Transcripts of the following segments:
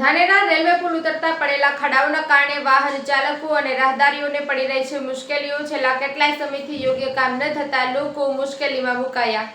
Dhanera railway પુલ ઉતરતા પડેલા ખડાઓના કારણે વાહન ચાલકો અને રાહદારીઓને પડી રહી છે મુશ્કેલીઓ. છેલ્લા કેટલાય સમયથી યોગ્ય કામ ન થતા લોકો મુશ્કેલીમાં મુકાયા.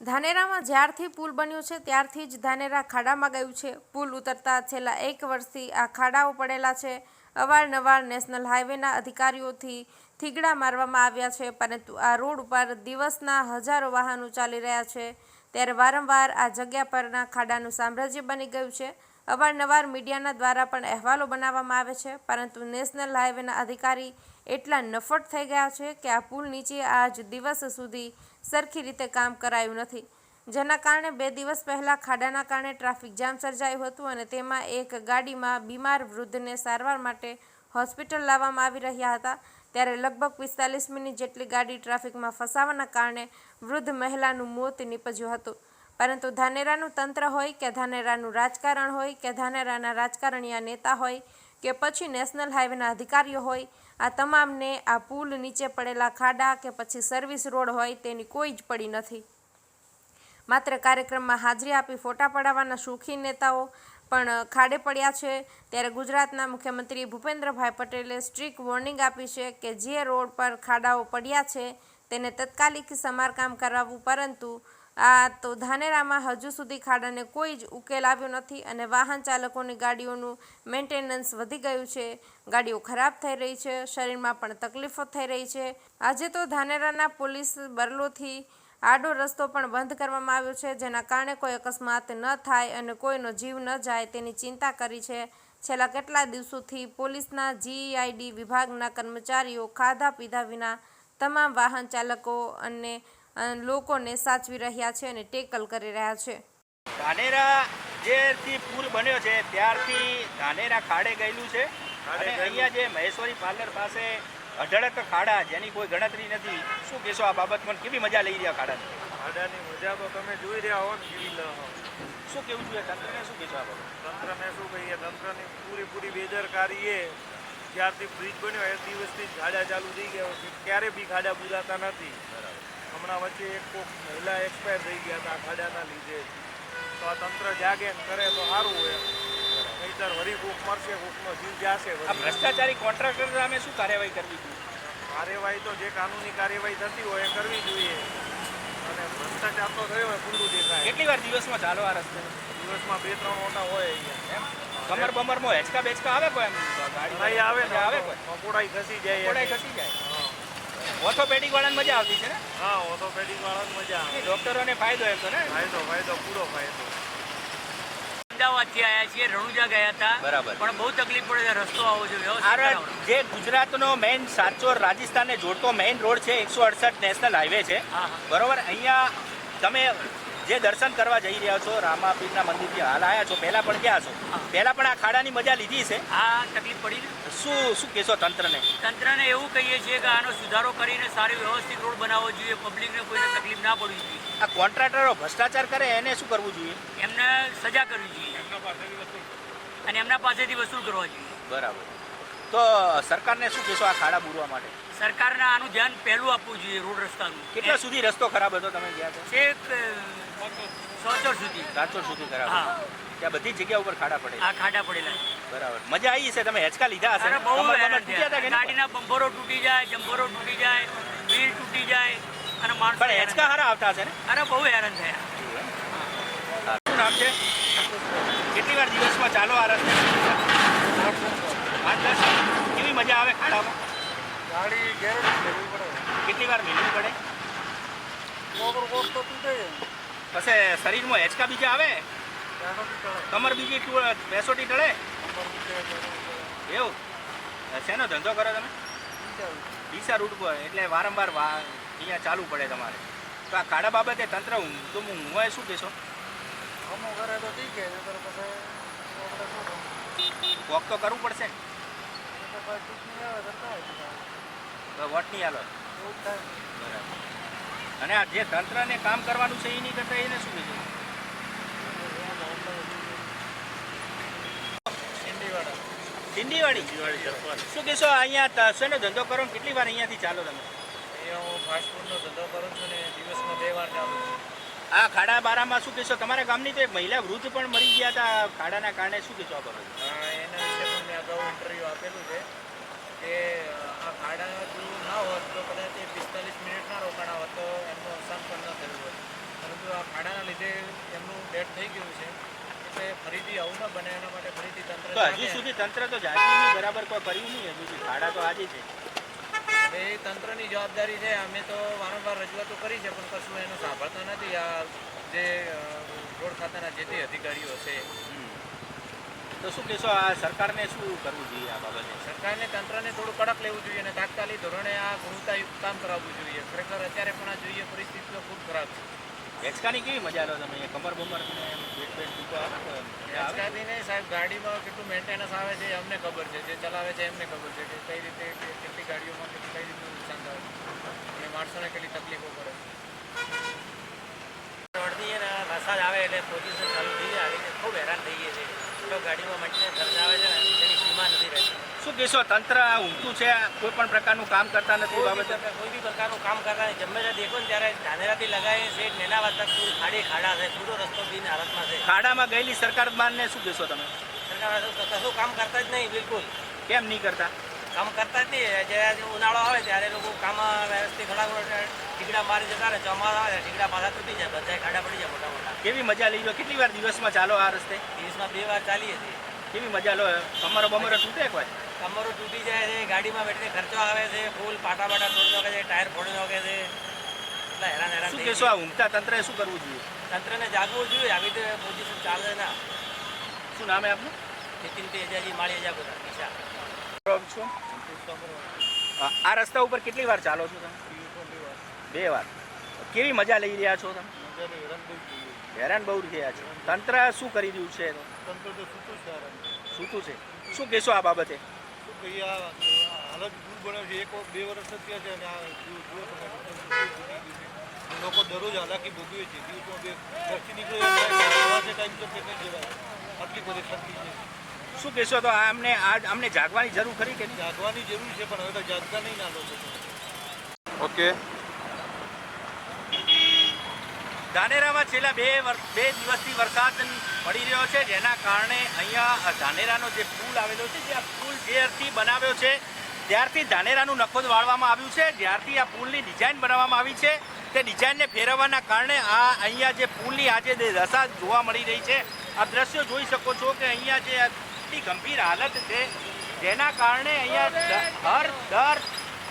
ધાનેરામાં જ્યારથી પુલ બન્યો છે, ત્યારથી જ ધાનેરા ખાડામાં ગયું છે. પુલ ઉતરતા છેલ્લા એક વર્ષથી આ ખાડાઓ પડેલા છે. અવારનવાર નેશનલ હાઈવેના અધિકારીઓથી થીગડા મારવામાં આવ્યા છે, પરંતુ આ રોડ ઉપર દિવસના હજારો વાહનો ચાલી રહ્યા છે. ત્યારે વારંવાર આ જગ્યા પરના ખાડાનું સામ્રાજ્ય બની ગયું છે. અવારનવાર મીડિયાના દ્વારા પણ અહેવાલો બનાવવામાં આવે છે, પરંતુ નેશનલ હાઈવેના અધિકારી એટલા નફટ થઈ ગયા છે કે આ પુલ નીચે આજ દિવસ સુધી સરખી રીતે કામ કરાયું નથી. જેના કારણે બે દિવસ પહેલાં ખાડાના કારણે ટ્રાફિક જામ સર્જાયું હતું અને તેમાં એક ગાડીમાં બીમાર વૃદ્ધને સારવાર માટે હોસ્પિટલ લાવવામાં આવી રહ્યા હતા. ત્યારે લગભગ પિસ્તાલીસ મિનિટ જેટલી ગાડી ટ્રાફિકમાં ફસાવાના કારણે વૃદ્ધ મહિલાનું મોત નીપજ્યું હતું. પરંતુ ધાનેરાનું તંત્ર હોય કે ધાનેરાનું રાજકારણ હોય કે ધાનેરાના રાજકારણીયા નેતા હોય કે પછી નેશનલ હાઈવેના અધિકારીઓ હોય, આ તમામને આ પુલ નીચે પડેલા ખાડા કે પછી સર્વિસ રોડ હોય તેની કોઈ જ પડી નથી. માત્ર કાર્યક્રમમાં હાજરી આપી ફોટા પડાવવાના શોખીન નેતાઓ પણ ખાડે પડ્યા છે. ત્યારે ગુજરાતના મુખ્યમંત્રી ભૂપેન્દ્રભાઈ પટેલે સ્ટ્રિક્ટ વોર્નિંગ આપી છે કે જે રોડ પર ખાડાઓ પડ્યા છે, તેને તત્કાલિક સમારકામ કરાવવું. પરંતુ આ તો ધાનેરામાં હજુ સુધી ખાડાને કોઈ જ ઉકેલ આવ્યો નથી અને વાહન ચાલકોની ગાડીઓનું મેન્ટેનન્સ વધી ગયું છે. ગાડીઓ ખરાબ થઈ રહી છે, શરીરમાં પણ તકલીફો થઈ રહી છે. આજે તો ધાનેરાના પોલીસ બરલોથી આડો રસ્તો પણ બંધ કરવામાં આવ્યો છે જેના કારણે કોઈ અકસ્માત ન થાય અને કોઈનો જીવ ન જાય તેની ચિંતા કરી છે. છેલ્લા કેટલા દિવસોથી પોલીસના જીઆઈડી વિભાગના કર્મચારીઓ ખાધા પીધા વિના તમામ વાહન ચાલકો અને લોકોને સાચવી રહ્યા છે અને ટેકલ કરી રહ્યા છે. ધાનેરા જેથી પુલ બન્યો છે ત્યારથી ધાનેરા ખાડે ગયેલું છે. અને અહીંયા જે મહેશ્વરી પાર્લર પાસે અઢળક ખાડા જેની કોઈ ગણતરી નથી. શું કહેશો આ બાબતમાં કેવી મજા લઈ રહ્યા ખાડાની? ખાડાની મજા તો તમે જોઈ રહ્યા હો ને કેવી લો હો. શું કેવું જોઈએ? તંત્રને શું કહેશો આ બાબત? તંત્રને શું કહીએ? તંત્રની પૂરેપૂરી બેદરકારી એ જ્યારથી બ્રિજ બન્યો એ દિવસથી જ ખાડા ચાલુ થઈ ગયા છે ક્યારે બી ખાડા બુજાતા નથી. હમણાં વચ્ચે એક કોક મહિલા એક્સપાયર થઈ ગયા હતા આ ખાડાના લીધે. તો આ તંત્ર જાગે ને કરે તો સારું હોય નહીતર વરી કોક મરશે કોકનો જીવ જાશે આ. ભ્રષ્ટાચારી કોન્ટ્રાક્ટર સામે શું કાર્યવાહી કરવી જોઈએ? કાર્યવાહી તો જે કાનૂની કાર્યવાહી થતી હોય એ કરવી જોઈએ. અને ભ્રષ્ટાચાર તો થયો હોય ખુલ્લું દેખાય. કેટલી વાર દિવસમાં ચાલો આ રસ્તે? દિવસમાં બે ત્રણ ઓટા હોય એમ? કમર બમરમાં હેચકા બેચકા આવે કોઈ એમ? ગાડી આવે ને આવે કોઈ? પકોડાઈ ઘસી જાય પકોડાઈ ઘસી જાય. ઓર્થોપેડિક વાળાને મજા આવતી છે ને? હા ઓર્થોપેડિક વાળાને મજા આવે. ડોક્ટરોને ફાયદો એમ તો ને? ફાયદો ફાયદો પૂરો ફાયદો. અમદાવાદથી આવ્યા છીએ રણુજા ગયા હતા. બરાબર. પણ બહુ તકલીફ પડે છે રસ્તો આવો જોઈએ જે ગુજરાતનો મેઇન સાચોર રાજસ્થાનને જોડતો મેઇન રોડ છે એકસો અડસઠ નેશનલ હાઈવે છે. બરોબર? અહીંયા તમે જે દર્શન કરવા જઈ રહ્યા છો રામાપીરના મંદિરથી હાલ આવ્યા છો પહેલા પણ ક્યાં છો. પહેલા પણ આ ખાડાની મજા લીધી છે. આ તકલીફ પડી શું શું કહેશો તંત્રને? તંત્રને એવું કહીએ છીએ કે આનો સુધારો કરીને સારી વ્યવસ્થિત રોડ બનાવવો જોઈએ. પબ્લિકને કોઈને તકલીફ ના પડવી જોઈએ. આ કોન્ટ્રાક્ટરો ભ્રષ્ટાચાર કરે એને શું કરવું જોઈએ? એમને સજા કરવી જોઈએ. અને એમના પાસેથી વસૂલ કરવા જોઈએ. બરાબર. તો સરકારને શું કહેશો આ ખાડા પૂરવા માટે? સરકારને આનું ધ્યાન પહેલું આપવું જોઈએ રોડ રસ્તાનું. કેટલા સુધી રસ્તો ખરાબ હતો તમે ગયા છો છેક સોચોર સુધી. સાચોર સુધી ખરાબ હા. ત્યાં બધી જગ્યા ઉપર ખાડા પડે આ ખાડા પડેલા. બરાબર. મજા આવી છે તમે હેચકા લીધા હશે? બહુ? ગાડીના બંપરો તૂટી જાય જમ્પરો તૂટી જાય વ્હીલ તૂટી જાય અને માણસ હેચકા હારા આવતા હશે ને? અરે બહુ હેરાન થયા. નામ છે? કેટલી વાર દિવસમાં ચાલો આ રસ્તે? દસ? કેવી મજા આવે ખાડામાં? ગાડી લેવી પડે. કેટલી વાર મેળવી પડે? પછી શરીરમાં હેચકા બીજા આવે? કમર બીજી ટુ- બેસોટી ટળે? એવું? શેનો ધંધો કરો તમે. ડીસા રૂટ પર એટલે વારંવાર અહીંયા ચાલુ પડે તમારે. તો આ ખાડા બાબતે તંત્ર હું તો હું હું શું કહેશો? અમુક કરે તો ઠીક છે પછી? વોક તો કરવું પડશે. ને તો બીજા. નહીં થાય. બરાબર. અને આ જે તંત્રને કામ કરવાનું છે એની કરતા એને શું કીધું દિવાળી શું કહેશો અહીંયા ત- ને ધંધો કરો કેટલી વાર અહીંયાથી ચાલો તમે? હું ફાસ્ટ ફૂડનો ધંધો કરું છું ને દિવસમાં બે વાર ચાલુ છું. આ ખાડા બારામાં શું કહેશો? તમારા ગામની તો એક મહિલા વૃદ્ધ પણ મરી ગયા હતા. ખાડાના કારણે શું કહેશો આ બાબતે? એના વિશે પણ મેં અગાઉ ઇન્ટરવ્યૂ આપેલું છે કે આ ખાડા જો ના હોત તો કદાચ એ પિસ્તાલીસ મિનિટના રોકાણા હોત તો એમનું અવસાન પણ ન થયું હોત. પરંતુ આ ખાડાના લીધે એમનું ડેથ થઈ ગયું છે. એટલે ફરીથી આવું ન બને એના માટે ફરીથી તંત્ર હજી સુધી તંત્ર તો જાગ્યું બરાબર કોઈ કર્યું નહીં હજુ ખાડા તો આજે છે. એ તંત્રની જવાબદારી છે. અમે તો વારંવાર રજૂઆતો કરી છે પણ કશું એનું સાંભળતા નથી. આ જે રોડ ખાતાના જે તે અધિકારીઓ છે. તો શું કહેશો આ સરકારને શું કરવું જોઈએ આ બાબતે? સરકારને તંત્રને થોડું કડક લેવું જોઈએ અને તાત્કાલિક ધોરણે આ ગુણવત્તાયુક્ત કામ કરાવવું જોઈએ. ખરેખર અત્યારે પણ આ જોઈએ પરિસ્થિતિઓ ખૂબ ખરાબ છે. એક્સકાની કેવી મજા લો તમે? કમર બમર ને પેટ પેટ દુખો આવે નહીં સાહેબ, ગાડીમાં કેટલું મેન્ટેનન્સ આવે છે અમને ખબર છે. જે ચલાવે છે એમને ખબર છે કે કઈ રીતે કેટલી ગાડીઓમાં કેટલી, કઈ રીતનું નુકસાન થાય અને માણસોને કેટલી તકલીફો પડે વરસાદ આવે એટલે પોઝિશન ચાલુ થઈ જાય. ખૂબ હેરાન થઈએ છીએ ગાડીમાં મટીને ખર્ચ આવે છે ને તેની સીમા નથી રહેતી શું કહેશો? તંત્ર ઊંઘતું છે? કોઈ પણ પ્રકારનું કામ કરતા નથી બાબતે? કોઈ બી પ્રકારનું કામ કરતા નથી. જમે દેખો ને ત્યારે ધાનેરાથી લગાવી છે નેના વાતા પૂરી ખાડી ખાડા છે પૂરો રસ્તો બિન હાલતમાં છે. ખાડામાં ગયેલી સરકાર માનને શું કહેશો તમે? સરકાર કશું કશું કામ કરતા જ નહીં બિલકુલ. કેમ નહીં કરતા? કામ કરતા જ નહીં. જ્યારે ઉનાળો આવે ત્યારે લોકો કામ વ્યવસ્થિત ખડા ટીકડા મારી જતા રહે ચોમાસા આવે ટીકડા પાછા તૂટી જાય બધા ખાડા પડી જાય મોટા મોટા. કેવી મજા લઈ લો? કેટલી વાર દિવસમાં ચાલો આ રસ્તે? દિવસમાં બે વાર ચાલીએ છીએ. કેવી મજા લો? કમરો બમરો તૂટે એક વાર? કમરો તૂટી જાય છે ગાડીમાં બેઠીને ખર્ચો આવે છે ફૂલ પાટા પાટા તોડી નાખે છે ટાયર ફોડી નાખે છે. એટલે હેરાન હેરાન શું થઈ કહેશો આ ઊંઘતા તંત્રએ શું કરવું જોઈએ? તંત્રને જાગવું જોઈએ આવી રીતે પોઝિશન ચાલે ના. શું નામ હે આપનું? નીતિન તેજાજી માળી જાગો દિશા છો? આ આ રસ્તા ઉપર કેટલી વાર ચાલો છો તમે? બે વાર. કેવી મજા લઈ રહ્યા છો તમે? હેરાન બહુ રહ્યા છો. તંત્ર શું કરી રહ્યું છે? તંત્ર તો સૂતું છે સૂતું છે. શું કહેશો આ બાબતે? આ હાલત દૂર બન્યો છે. એક બે વર્ષ જ થયા છે અને આ જુઓ તમે બની. લોકો દરરોજ હાલાકી ભોગવે છે. દિવસમાં બે ઘરથી નીકળે ટાઈમ તો કે નહીં જવાય. આટલી પરેશાની છે. શું કહેશો તો આમને અમને આજ અમને જાગવાની જરૂર ખરી કે નહીં? જાગવાની જરૂર છે પણ હવે તો જાગતા નહીં ના લોકો ઓકે. ધાનેરામાં છેલ્લા બે વર્ષ બે દિવસથી વરસાદ પડી રહ્યો છે, જેના કારણે અહીંયા ધાનેરાનો જે પુલ આવેલો છે, જે આ પુલ જ્યારથી બનાવ્યો છે, ત્યારથી ધાનેરાનું નખોદ વાળવામાં આવ્યું છે, જ્યારથી આ પુલની ડિઝાઇન બનાવવામાં આવી છે, તે ડિઝાઇનને ફેરવવાના કારણે આ અહીંયા જે પુલની આજે દશા જોવા મળી રહી છે, આ દ્રશ્યો જોઈ શકો છો કે અહીંયા જે એટલી ગંભીર હાલત છે, જેના કારણે અહીંયા હર દર,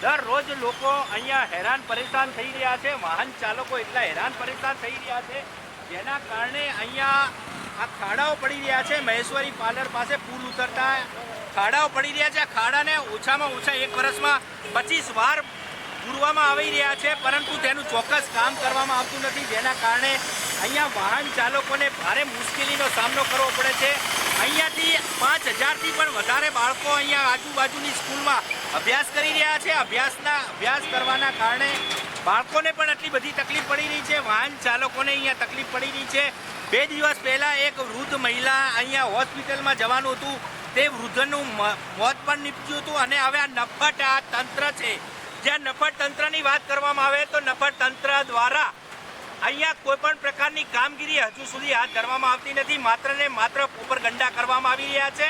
દરરોજ લોકો અહીંયા હેરાન પરેશાન થઈ રહ્યા છે, વાહન ચાલકો એટલા હેરાન પરેશાન થઈ રહ્યા છે, જેના કારણે અહીંયા આ ખાડાઓ પડી રહ્યા છે. મહેશ્વરી પાર્લર પાસે પુલ ઉતરતા ખાડાઓ પડી રહ્યા છે. આ ખાડાને ઓછામાં ઓછા એક વર્ષમાં પચીસ વાર પૂરવામાં આવી રહ્યા છે. પરંતુ તેનું ચોક્કસ કામ કરવામાં આવતું નથી. જેના કારણે અહીંયા વાહન ચાલકોને ભારે મુશ્કેલીનો સામનો કરવો પડે છે. અહીંયાથી પાંચ હજારથી પણ વધારે બાળકો અહીંયા આજુબાજુની સ્કૂલમાં અભ્યાસ કરી રહ્યા છે. અભ્યાસના, અભ્યાસ કરવાના કારણે બાળકોને પણ આટલી બધી તકલીફ પડી રહી છે. વાહન ચાલકોને અહીંયા તકલીફ પડી રહી છે. બે દિવસ પહેલાં એક વૃદ્ધ મહિલા અહીંયા હોસ્પિટલમાં જવાનું હતું. તે વૃદ્ધનું મોત પણ નીપજ્યું હતું અને હવે આ નફટ આ તંત્ર છે. જ્યાં નફટ તંત્રની વાત કરવામાં આવે તો નફટ તંત્ર દ્વારા અહીંયા કોઈ પણ પ્રકારની કામગીરી હજુ સુધી હાથ ધરવામાં આવતી નથી. માત્ર ને માત્ર ઉપર ગંડા કરવામાં આવી રહ્યા છે.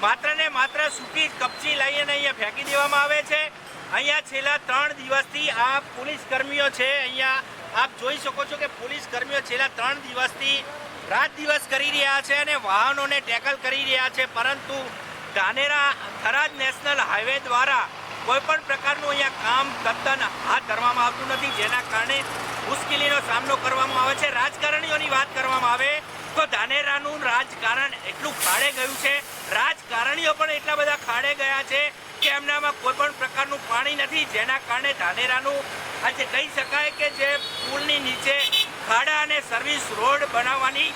માત્ર ને માત્ર સૂકી કપચી લઈને અહીંયા ફેંકી દેવામાં આવે છે. અહીંયા છેલ્લા ત્રણ દિવસથી આ પોલીસ કર્મીઓ છે અહીંયા આપ જોઈ શકો છો કે પોલીસ કર્મીઓ છેલ્લા ત્રણ દિવસથી રાત દિવસ કરી રહ્યા છે અને વાહનોને ટેકલ કરી રહ્યા છે. પરંતુ ધાનેરા થરાદ નેશનલ હાઈવે દ્વારા કોઈ પણ પ્રકારનું અહીંયા કામ તદ્દન હાથ ધરવામાં આવતું નથી. જેના કારણે મુશ્કેલીનો સામનો કરવામાં આવે છે. રાજકારણીઓની વાત કરવામાં આવે તો ધાનેરાનું રાજકારણ એટલું ખાડે ગયું છે. રાજકારણીઓ પણ એટલા બધા ખાડે ગયા છે કે એમનામાં કોઈ પણ પ્રકારનું પાણી નથી. જેના કારણે ધાનેરાનું આજે કહી શકાય કે જે પુલની નીચે ખાડા અને સર્વિસ રોડ બનાવવાની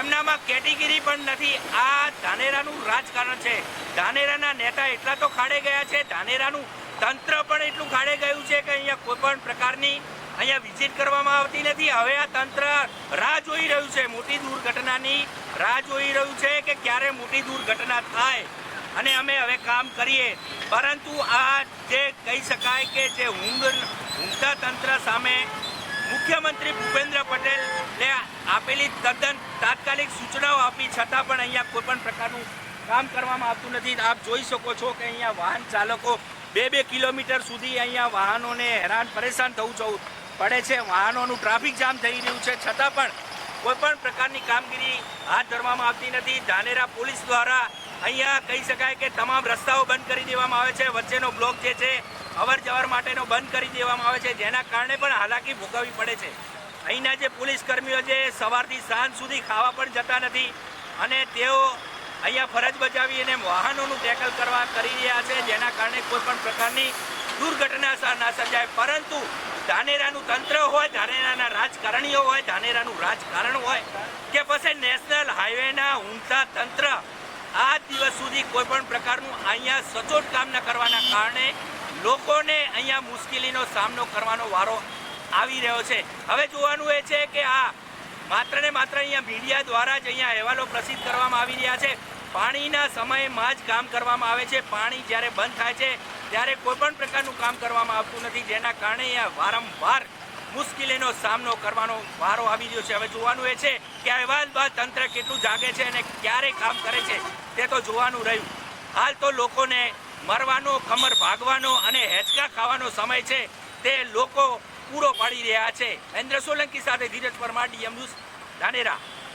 એમનામાં કેટેગરી પણ નથી. આ ધાનેરાનું રાજકારણ છે. ધાનેરાના નેતા એટલા તો ખાડે ગયા છે. ધાનેરાનું તંત્ર પણ એટલું ખાડે ગયું છે કે અહીંયા કોઈ પણ પ્રકારની અહીંયા વિઝિટ કરવામાં આવતી નથી. હવે આ તંત્ર રાહ જોઈ રહ્યું છે. મોટી દુર્ઘટનાની રાહ જોઈ રહ્યું છે કે ક્યારે મોટી દુર્ઘટના થાય અને અમે હવે કામ કરીએ. પરંતુ આ જે કહી શકાય કે જે ઊંઘ ઊંઘતા તંત્ર સામે મુખ્યમંત્રી ભૂપેન્દ્ર પટેલને આપેલી તદ્દન તાત્કાલિક સૂચનાઓ આપી, છતાં પણ અહીંયા કોઈ પણ પ્રકારનું કામ કરવામાં આવતું નથી. આપ જોઈ શકો છો કે અહીંયા વાહન ચાલકો બે બે કિલોમીટર સુધી અહીંયા વાહનોને હેરાન, પરેશાન થવું જવું પડે છે. વાહનોનું ટ્રાફિક જામ થઈ રહ્યું છે. છતાં પણ કોઈ પણ પ્રકારની કામગીરી હાથ ધરવામાં આવતી નથી. ધાનેરા પોલીસ દ્વારા અહીંયા કહી શકાય કે તમામ રસ્તાઓ બંધ કરી દેવામાં આવે છે. વચ્ચેનો બ્લોક જે છે અવર જવર માટેનો બંધ કરી દેવામાં આવે છે, જેના કારણે પણ હાલાકી ભોગવવી પડે છે. અહીંના જે પોલીસ કર્મીઓ છે સવારથી સાંજ સુધી ખાવા પણ જતા નથી અને તેઓ અહીંયા ફરજ બજાવી અને વાહનોનું ટેકલ કરવા કરી રહ્યા છે, જેના કારણે કોઈપણ પ્રકારની દુર્ઘટના ના સર્જાય. પરંતુ ધાનેરાનું તંત્ર હોય, ધાનેરાના રાજકારણીઓ હોય, ધાનેરાનું રાજકારણ હોય કે પછી નેશનલ હાઈવેના ઊંઘતા તંત્ર આ દિવસ સુધી કોઈ પણ પ્રકારનું અહીંયા સચોટ કામ ન કરવાના કારણે લોકોને અહીંયા મુશ્કેલીનો સામનો કરવાનો વારો આવી રહ્યો છે. હવે જોવાનું એ છે કે આ માત્ર ને માત્ર અહીંયા મીડિયા દ્વારા જ અહીંયા અહેવાલો પ્રસિદ્ધ કરવામાં આવી રહ્યા છે. પાણીના સમયમાં જ કામ કરવામાં આવે છે. પાણી જ્યારે બંધ થાય છે, ત્યારે કોઈપણ પ્રકારનું કામ કરવામાં આવતું નથી. જેના કારણે અહીંયા વારંવાર મુશ્કેલીનો સામનો કરવાનો વારો આવી રહ્યો છે. હવે જોવાનું એ છે કે અહેવાલ બાદ તંત્ર કેટલું જાગે છે અને ક્યારે કામ કરે છે, તે તો જોવાનું રહ્યું. હાલ તો લોકોને મરવાનો કમર ભાગવાનો અને હેચકા ખાવાનો સમય છે તે લોકો પૂરો પાડી રહ્યા છે. મહેન્દ્ર સોલંકી સાથે ધીરજ પરમાર, ડીએમ ન્યૂઝ ધાનેરા.